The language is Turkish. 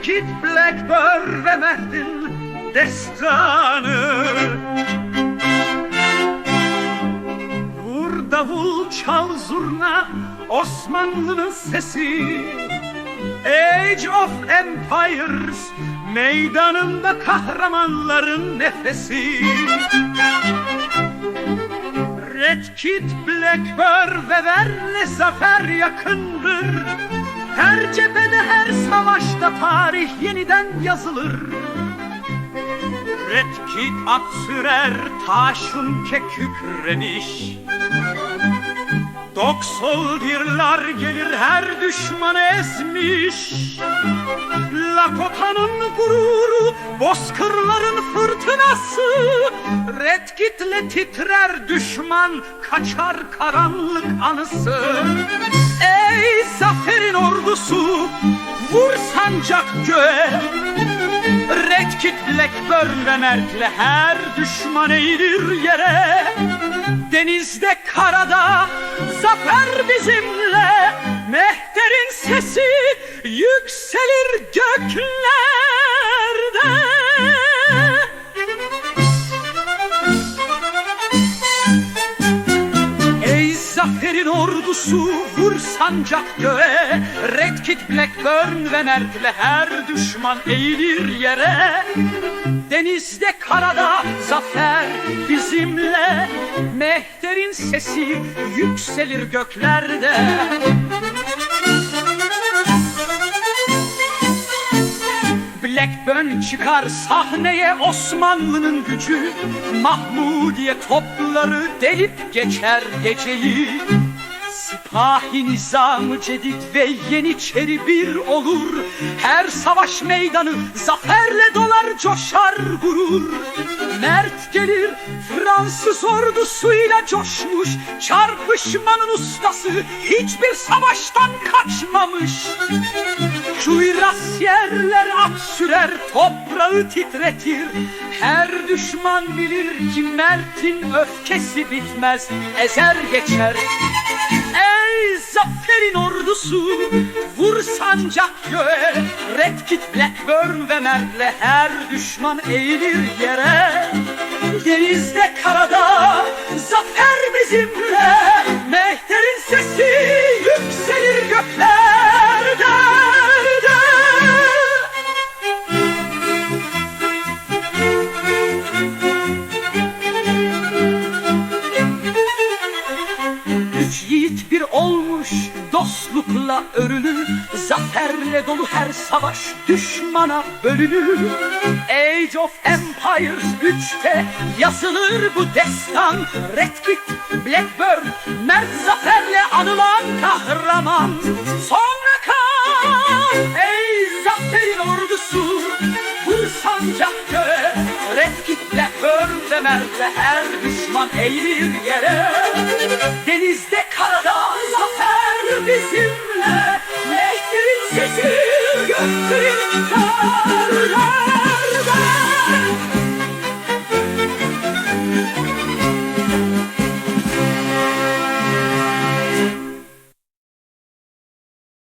Blackbird ve Mert'in destanı. Vur davul çal zurna Osmanlı'nın sesi. Age of Empires Meydanında kahramanların nefesi. Red Kit, Blackbird ve Verne zafer yakındır Her cephede her savaşta tarih yeniden yazılır. Red Kit at sürer taşın ke kükreniş Dog soldierlar gelir her düşmanı ezmiş Lakota'nın gururu Bozkırların fırtınası. Red Kit'le titrer düşman Kaçar karanlık anısı sancak göğe. Red Kit, Blackburn ve Mert'le her düşman eğilir yere. Denizde, karada, zafer bizimle. Mehter'in sesi yükselir göklerde ordusu vur sancak göğe Red Kit, Blackburn ve Mert'le her düşman eğilir yere. Denizde karada zafer bizimle Mehter'in sesi yükselir göklerde. Blackburn çıkar sahneye Osmanlı'nın gücü Mahmudiye topları delip geçer geceyi Sipahi nizamı cedid ve yeniçeri bir olur. Her savaş meydanı zaferle dolar coşar gurur. Mert gelir Fransız ordusuyla coşmuş. Çarpışmanın ustası hiçbir savaştan kaçmamış. Kürasyerler at sürer toprağı titretir. Her düşman bilir ki Mert'in öfkesi bitmez. Ezer geçer zaferin ordusu Vur sancak göğe. Red Kit, Blackburn ve Mert'le her düşman eğilir yere. Denizde karada zafer bizimle olmuş dostlukla örülü Zaferle dolu her savaş düşmana bölünür. Age of Empires üçte yazılır bu destan. Red Kit, Blackburn, Mert Zafer'le anılan kahraman. Sonra Mert'le her düşman eğilir yere. Denizde karada zafer bizimle. Mehter'in sesi gösterir karlar